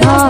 ભાતીજી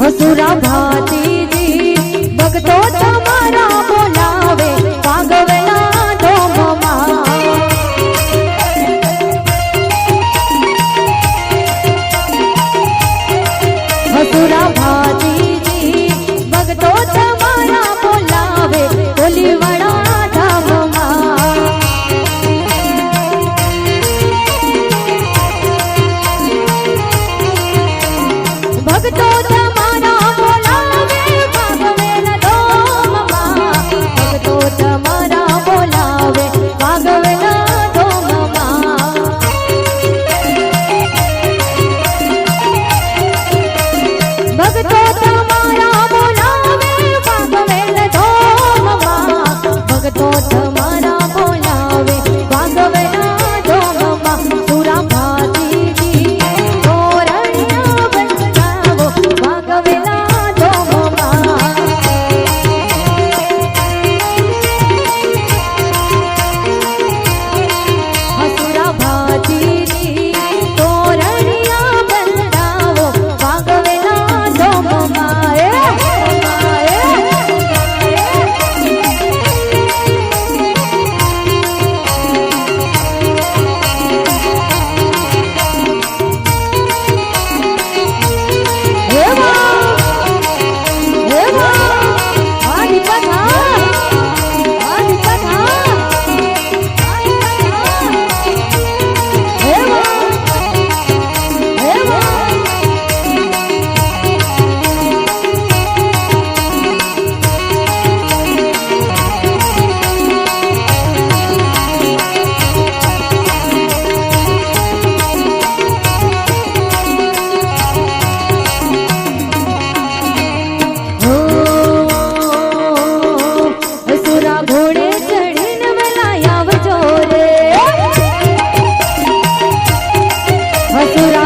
વસુરા ભાતીજી ભક્તો તમારા બોલાવે પાગવના ધોમમાં વસુરા ભા